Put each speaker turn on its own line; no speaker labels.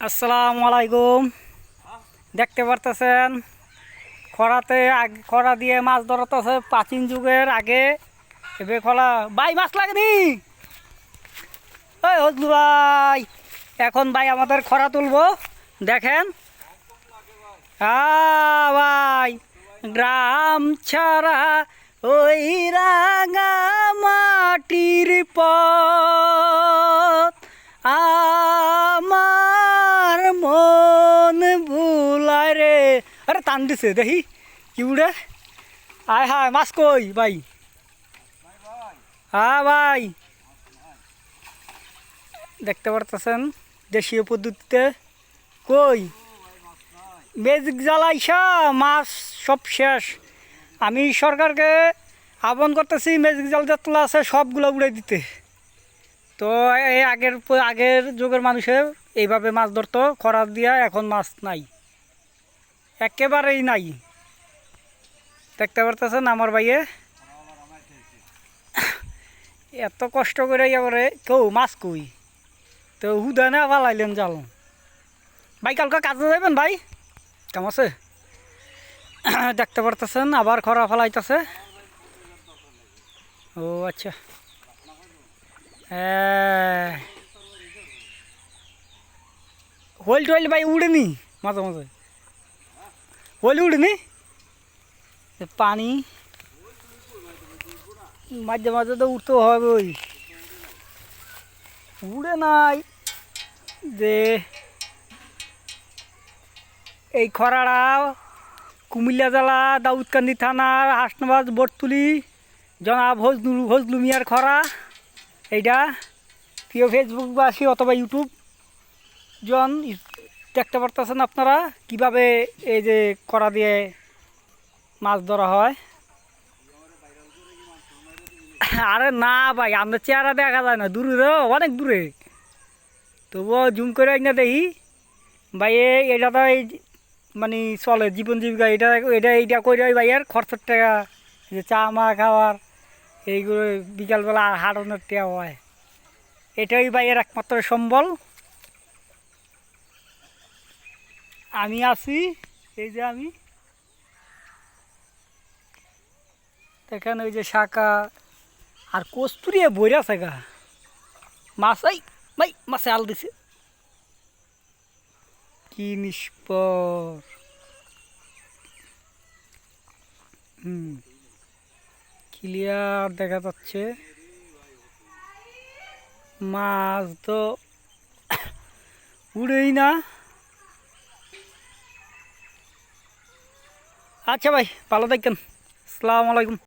আসসালামু আলাইকুম। দেখতে পারতেছেন, খরাতে আগ- খরা দিয়ে মাছ ধরতেছে প্রাচীন যুগের আগে। এবে খরা ভাই মাছ লাগে নি? ওই হজলু ভাই, এখন ভাই আমাদের খরা তুলবো। দেখেন। ভাই, গ্রাম ছাড়া ওই রাঙা মাটির পথ। টান দেখি। কি উড়ে আয় হায়, মাছ কই, ভাই? হ্যাঁ ভাই। দেখতে পারতেছেন, দেশীয় পদ্ধতিতে কই? মেজিক জ্বালাইসা মাছ সব শেষ। আমি সরকারকে আহ্বান করতেছি, মেজিক জাল তোলা আছে, সবগুলো উড়ে দিতে। তো এই আগের আগের যুগের মানুষের এইভাবে মাছ ধরতো, খরার দিয়া এখন মাছ নাই। একেবারেই নাই। দেখতে পারতেছেন আমার ভাইয়ে? এত কষ্ট করে এবারে কেউ মাছ কই? তো হুদানে পালাইলেন জাল ভাই, কালকে কাজে যাবেন ভাই? কাম আছে? দেখতে পারতেছেন, আবার খরা ফেলাইতেছে। ও আচ্ছা। হ্যাঁ। হোল টোয়েল ভাই উড়েনি মাঝে মাঝে? হোল উড়েনি পানি। মাঝে মাঝে তো উঠতে হবে ওই। উড়ে নাই যে এই খরাড়া, কুমিল্লা জেলা, দাউদকান্দি থানার হাসনাবাদ, বটতুলি, জনাব হজলু হজলুমিয়ার খরা এইটা প্রিয় ফেসবুকবাসী অথবা ইউটিউব জন দেখতে পারতেছেন আপনারা? কীভাবে এই যে করা দিয়ে মাছ ধরা হয়? আরে না ভাই আমাদের চেহারা দেখা যায় না। দূরে রে, অনেক দূরে। তবুও জুম করে না দেখি ভাই এটা তো এই মানে চলে জীবন জীবিকা এটা এটা এইটা করে ভাইয়ের খরচের টাকা যে চা মা খাওয়ার এইগুলো বিকালবেলা হাঁটানোর টাকা হয়। এটাই ভাইয়ের একমাত্র সম্বল। আমি আছি, এই যে আমি। দেখেন ওই যে শাখা, আর কস্তুরি বইরা গা। মাছ এই ভাই মাছে আল দিছে। কি নিষ্পর। হুম ক্লিয়ার দেখা যাচ্ছে। মাছ তো উড়েই না। আচ্ছা ভাই ভালো থাকেন আসসালামু আলাইকুম।